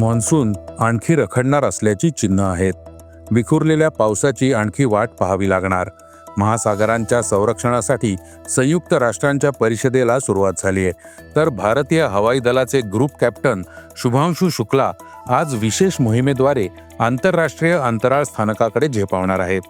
Monsoon आणखी रखडणार असल्याची चिन्ह आहेत. विखुरलेल्या पावसाची आणखी वाट पाहावी लागणार. महासागरांच्या संरक्षणासाठी संयुक्त राष्ट्रांच्या परिषदेला सुरुवात झाली आहे. तर भारतीय हवाई दलाचे ग्रुप कॅप्टन शुभांशु शुक्ला आज विशेष मोहिमेद्वारे आंतरराष्ट्रीय अंतराळ स्थानकाकडे झेपावणार आहेत.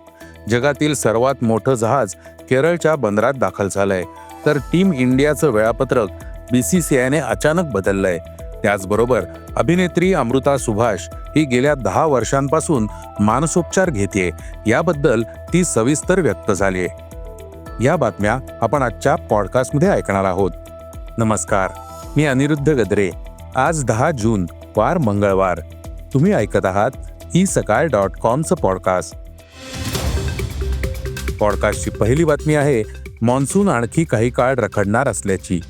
जगातील सर्वात मोठं जहाज केरळच्या बंदरात दाखल झालंय. तर टीम इंडियाचं वेळापत्रक बी सी सी आयने अचानक बदललंय. त्याचबरोबर अभिनेत्री अमृता सुभाष ही गेल्या दहा वर्षांपासून मानसोपचार घेते याबद्दल ती सविस्तर व्यक्त झाली या बातम्या आपण आजच्या पॉडकास्टमध्ये ऐकणार आहोत. नमस्कार मी अनिरुद्ध गद्रे. आज दहा जून वार मंगळवार. तुम्ही ऐकत आहात ही सकाळ डॉट कॉमचं पॉडकास्ट. पॉडकास्टची पहिली बातमी आहे मान्सून आणखी काही काळ रखडणार असल्याची.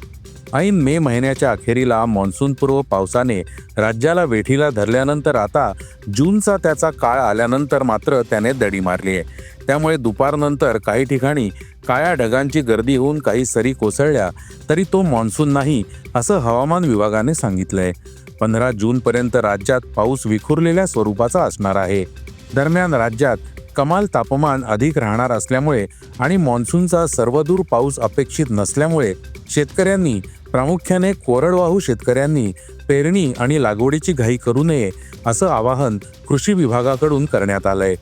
ऐन मे महिन्याच्या अखेरीला मान्सूनपूर्व पावसाने राज्याला वेठीला धरल्यानंतर आता जूनचा त्याचा काळ आल्यानंतर मात्र त्याने दडी मारली आहे. त्यामुळे दुपारनंतर काही ठिकाणी काळ्या ढगांची गर्दी होऊन काही सरी कोसळल्या तरी तो मान्सून नाही असं हवामान विभागाने सांगितलंय. पंधरा जूनपर्यंत राज्यात पाऊस विखुरलेल्या स्वरूपाचा असणार आहे. दरम्यान राज्यात कमाल तापमान अधिक राहणार असल्यामुळे आणि मान्सूनचा सर्वदूर पाऊस अपेक्षित नसल्यामुळे शेतकऱ्यांनी प्रामुख्याने कोरडवाहू शेतकऱ्यांनी पेरणी आणि लागवडीची घाई करू नये असं आवाहन कृषी विभागाकडून करण्यात आलंय.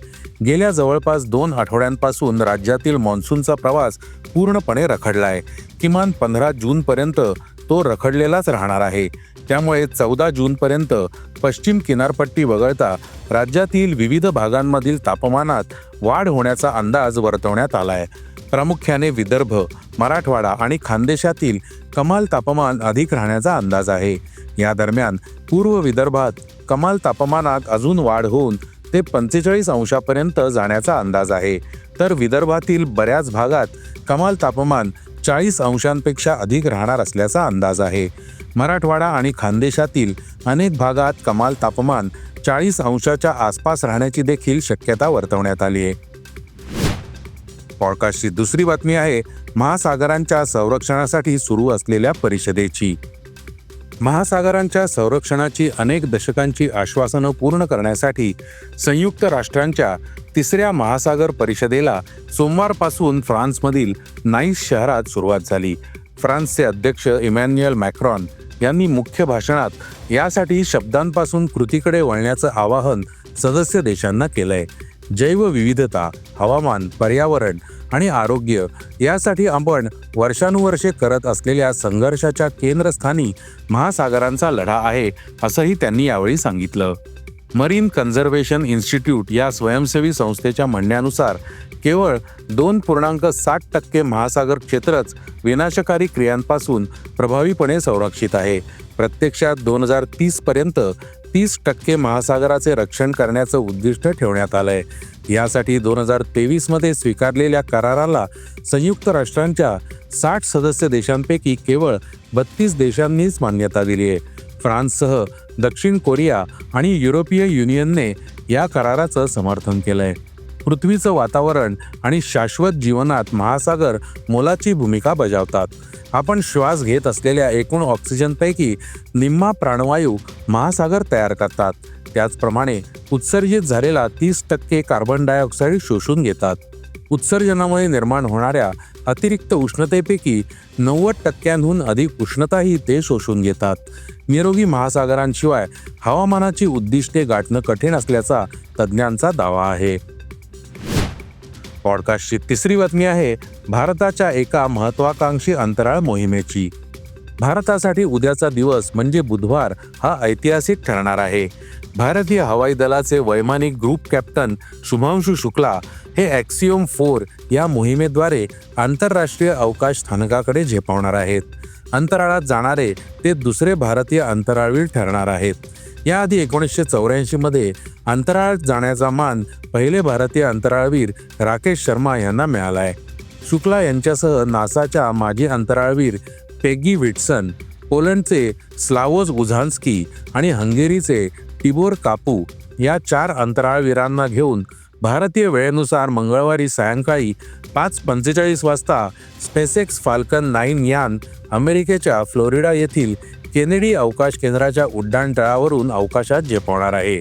गेल्या जवळपास दोन आठवड्यांपासून राज्यातील मान्सूनचा प्रवास पूर्णपणे रखडलाय. किमान पंधरा जूनपर्यंत तो रखडलेलाच राहणार आहे. त्यामुळे चौदा जूनपर्यंत पश्चिम किनारपट्टी वगळता राज्यातील विविध भागांमधील तापमानात वाढ होण्याचा अंदाज वर्तवण्यात आलाय. प्रामुख्याने विदर्भ मराठवाडा आणि खानदेशातील कमाल तापमान अधिक राहण्याचा अंदाज आहे. या दरम्यान पूर्व विदर्भात कमाल तापमानात अजून वाढ होऊन ते पंचेचाळीस अंशापर्यंत जाण्याचा अंदाज आहे. तर विदर्भातील बऱ्याच भागात कमाल तापमान चाळीस अंशांपेक्षा अधिक राहणार असल्याचा अंदाज आहे. मराठवाडा आणि खानदेशातील अनेक भागात कमाल तापमान चाळीस अंशाच्या आसपास राहण्याची देखील शक्यता वर्तवण्यात आली आहे. पॉडकास्टची दुसरी बातमी आहे महासागरांच्या संरक्षणासाठी सुरू असलेल्या परिषदेची. महासागरांच्या संरक्षणाची अनेक दशकांची आश्वासनं पूर्ण करण्यासाठी संयुक्त राष्ट्रांच्या तिसऱ्या महासागर परिषदेला सोमवारपासून फ्रान्समधील नाईस शहरात सुरुवात झाली. फ्रान्सचे अध्यक्ष इमॅन्युएल मॅक्रॉन यांनी मुख्य भाषणात यासाठी शब्दांपासून कृतीकडे वळण्याचं आवाहन सदस्य देशांना केलंय. जैवविविधता हवामान पर्यावरण आणि आरोग्य यासाठी आपण वर्षानुवर्षे करत असलेल्या संघर्षाच्या केंद्रस्थानी महासागरांचा लढा आहे असंही त्यांनी यावेळी सांगितलं. मरीन कन्झर्वेशन इन्स्टिट्यूट या स्वयंसेवी संस्थेच्या म्हणण्यानुसार केवळ दोन पूर्णांक साठ टक्के महासागर क्षेत्रच विनाशकारी क्रियांपासून प्रभावीपणे संरक्षित आहे. प्रत्यक्षात दोन हजार तीसपर्यंत तीस टक्के महासागराचे रक्षण करण्याचं उद्दिष्ट ठेवण्यात आलंय. यासाठी दोन हजार तेवीसमध्ये स्वीकारलेल्या कराराला संयुक्त राष्ट्रांच्या साठ सदस्य देशांपैकी केवळ बत्तीस देशांनीच मान्यता दिली आहे. फ्रान्ससह दक्षिण कोरिया आणि युरोपीय युनियनने या कराराचं समर्थन केलंय. पृथ्वीचं वातावरण आणि शाश्वत जीवनात महासागर मोलाची भूमिका बजावतात. आपण श्वास घेत असलेल्या एकूण ऑक्सिजनपैकी निम्मा प्राणवायू महासागर तयार करतात. त्याचप्रमाणे उत्सर्जित झालेला तीस टक्के कार्बन डायऑक्साईड शोषून घेतात. उत्सर्जनामुळे निर्माण होणाऱ्या अतिरिक्त उष्णतेपैकी नव्वद टक्क्यांहून अधिक उष्णताही ते शोषून घेतात. निरोगी महासागरांशिवाय हवामानाची उद्दिष्टे गाठणं कठीण असल्याचा तज्ज्ञांचा दावा आहे. पॉडकास्टची तिसरी बातमी आहे भारताच्या एका महत्वाकांक्षी अंतराळ मोहिमेची. भारतासाठी उद्याचा दिवस म्हणजे बुधवार हा ऐतिहासिक ठरणार आहे. भारतीय हवाई दलाचे वैमानिक ग्रुप कॅप्टन शुभांशु शुक्ला हे ॲक्सिओम फोर या मोहिमेद्वारे आंतरराष्ट्रीय अवकाश स्थानकाकडे झेपावणार आहेत. अंतराळात जाणारे ते दुसरे भारतीय अंतराळवीर ठरणार आहेत. याआधी एकोणीसशे चौऱ्याऐंशीमध्ये अंतराळात जाण्याचा मान पहिले भारतीय अंतराळवीर राकेश शर्मा यांना मिळाला आहे शुक्ला यांच्यासह नासाच्या माजी अंतराळवीर पेगी विटसन पोलंडचे स्लावोज उझान्स्की आणि हंगेरीचे टिबोर कापू या चार अंतराळवीरांना घेऊन भारतीय वेळेनुसार मंगळवारी सायंकाळी पाच पंचेचाळीस वाजता स्पेसेक्स फाल्कन नाईन यान अमेरिकेच्या फ्लोरिडा येथील केनेडी अवकाश केंद्राच्या उड्डाणतळावरून अवकाशात झेपावणार आहे.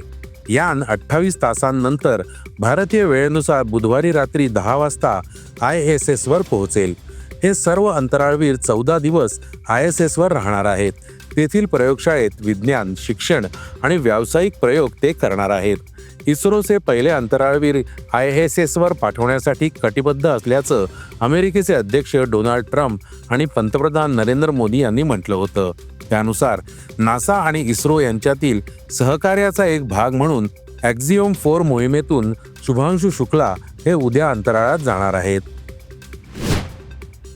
यान अठ्ठावीस तासांनंतर भारतीय वेळेनुसार बुधवारी रात्री दहा वाजता आय एस एसवर पोहोचेल. हे सर्व अंतराळवीर चौदा दिवस आय एस एसवर राहणार आहेत. तेथील प्रयोगशाळेत विज्ञान शिक्षण आणि व्यावसायिक प्रयोग ते करणार आहेत. इस्रोचे पहिले अंतराळवीर आय एस एसवर पाठवण्यासाठी कटिबद्ध असल्याचं अमेरिकेचे अध्यक्ष डोनाल्ड ट्रम्प आणि पंतप्रधान नरेंद्र मोदी यांनी म्हटलं होतं. त्यानुसार नासा आणि इस्रो यांच्यातील सहकार्याचा एक भाग म्हणून ॲक्झिओम फोर मोहिमेतून शुभांशु शुक्ला हे उद्या अंतराळात जाणार आहेत.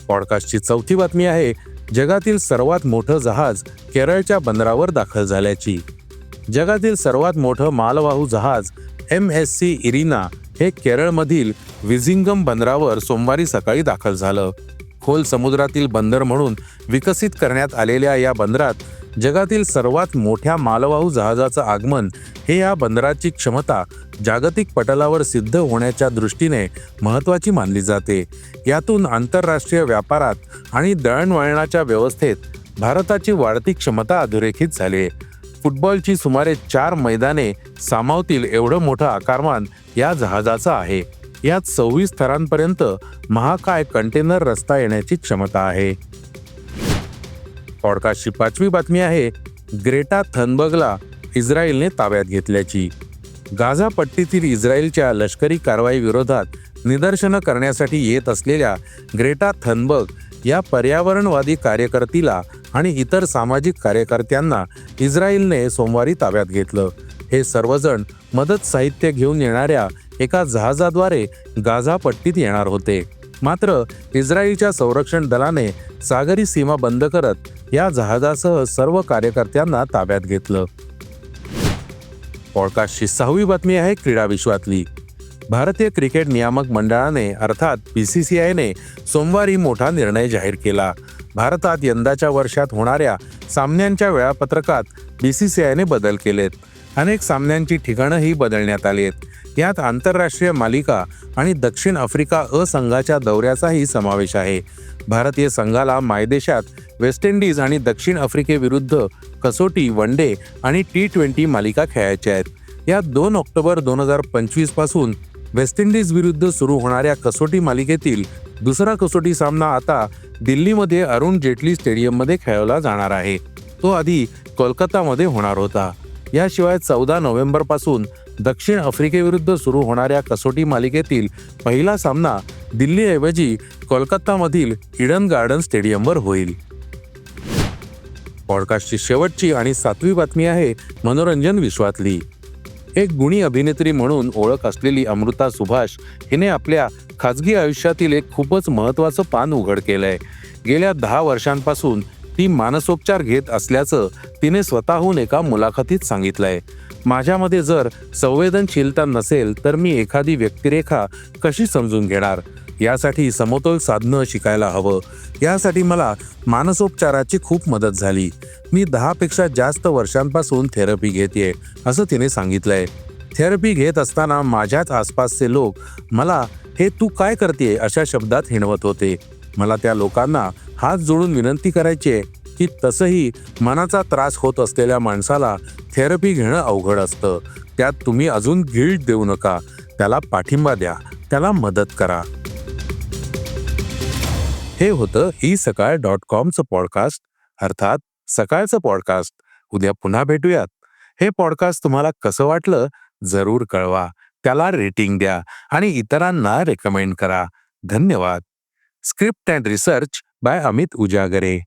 पॉडकास्टची चौथी बातमी आहे जगातील सर्वात मोठं जहाज केरळच्या बंदरावर दाखल झाल्याची. जगातील सर्वात मोठं मालवाहू जहाज एम एस सी इरिना हे केरळमधील विझिंगम बंदरावर सोमवारी सकाळी दाखल झालं. खोल समुद्रातील बंदर म्हणून विकसित करण्यात आलेल्या या बंदरात जगातील सर्वात मोठ्या मालवाहू जहाजाचं आगमन हे या बंदराची क्षमता जागतिक पटलावर सिद्ध होण्याच्या दृष्टीने महत्त्वाची मानली जाते. यातून आंतरराष्ट्रीय व्यापारात आणि दळणवळणाच्या व्यवस्थेत भारताची वाढती क्षमता अधोरेखित झाली. फुटबॉलची सुमारे चार मैदाने सामावतील एवढं मोठं आकारमान या जहाजाचं आहे. यात सव्वीस थरांपर्यंत महाकाय कंटेनर रस्ता येण्याची क्षमता आहे. पॉडकास्टची पाचवी बातमी आहे ग्रेटा थनबर्गला इस्रायलने ताब्यात घेतल्याची. गाझा पट्टीतील इस्रायलच्या लष्करी कारवाई विरोधात निदर्शनं करण्यासाठी येत असलेल्या ग्रेटा थनबर्ग या पर्यावरणवादी कार्यकर्तीला आणि इतर सामाजिक कार्यकर्त्यांना इस्रायलने सोमवारी ताब्यात घेतलं. हे सर्वजण मदत साहित्य घेऊन येणाऱ्या एका जहाजाद्वारे गाझा पट्टीत येणार होते. मात्र इस्रायलच्या संरक्षण दलाने सागरी सीमा बंद करत या जहाजासह सर्व कार्यकर्त्यांना ताब्यात घेतलं. पॉडकास्टची सहावी बातमी आहे क्रीडा विश्वातली. भारतीय क्रिकेट नियामक मंडळाने अर्थात बी सी सी आयने सोमवारी मोठा निर्णय जाहीर केला. भारतात यंदाच्या वर्षात होणाऱ्या सामन्यांच्या वेळापत्रकात बी सी सी आयने बदल केलेत. अनेक सामन्यांची ठिकाणंही बदलण्यात आली आहेत. यात आंतरराष्ट्रीय मालिका आणि दक्षिण आफ्रिका अ संघाच्या दौऱ्याचाही समावेश आहे. भारतीय संघाला मायदेशात वेस्ट इंडिज आणि दक्षिण आफ्रिकेविरुद्ध कसोटी वन डे आणि टी ट्वेंटी मालिका खेळायच्या आहेत. यात दोन ऑक्टोबर दोन हजार पंचवीसपासून वेस्ट इंडिज विरुद्ध सुरू होणाऱ्या कसोटी मालिकेतील दुसरा कसोटी सामना आता दिल्लीमध्ये अरुण जेटली स्टेडियममध्ये खेळवला जाणार आहे. तो आधी कोलकातामध्ये होणार होता. याशिवाय चौदा नोव्हेंबरपासून दक्षिण आफ्रिकेविरुद्ध सुरू होणाऱ्या कसोटी मालिकेतील पहिला सामना दिल्लीऐवजी कोलकातामधील इडन गार्डन स्टेडियमवर होईल. पॉडकास्टची शेवटची आणि सातवी बातमी आहे मनोरंजन विश्वातली. एक गुणी अभिनेत्री म्हणून ओळख असलेली अमृता सुभाष हिने आपल्या खाजगी आयुष्यातील एक खूपच महत्त्वाचं पान उघड केलंय. गेल्या दहा वर्षांपासून ती मानसोपचार घेत असल्याचं तिने स्वतःहून एका मुलाखतीत सांगितलंय. माझ्यामध्ये जर संवेदनशीलता नसेल तर मी एखादी व्यक्तिरेखा कशी समजून घेणार? यासाठी समतोल साधणं शिकायला हवं. यासाठी मला मानसोपचाराची खूप मदत झाली. मी दहापेक्षा जास्त वर्षांपासून थेरपी घेते असं तिने सांगितलंय. थेरपी घेत असताना माझ्याच आसपासचे लोक मला हे तू काय करते अशा शब्दात हिणवत होते. मला त्या लोकांना हात जोडून विनंती करायची आहे की तसंही मनाचा त्रास होत असलेल्या माणसाला थेरपी घेणं अवघड असतं. त्यात तुम्ही अजून गिल्ट देऊ नका. त्याला पाठिंबा द्या. त्याला मदत करा. हे होतं ई सकाळ डॉट कॉमचं पॉडकास्ट. अर्थात सकाळचं पॉडकास्ट. उद्या पुन्हा भेटूयात. हे पॉडकास्ट तुम्हाला कसं वाटलं? जरूर कळवा. त्याला रेटिंग द्या आणि इतरांना रेकमेंड करा. धन्यवाद. Script and research by Amit Ujagare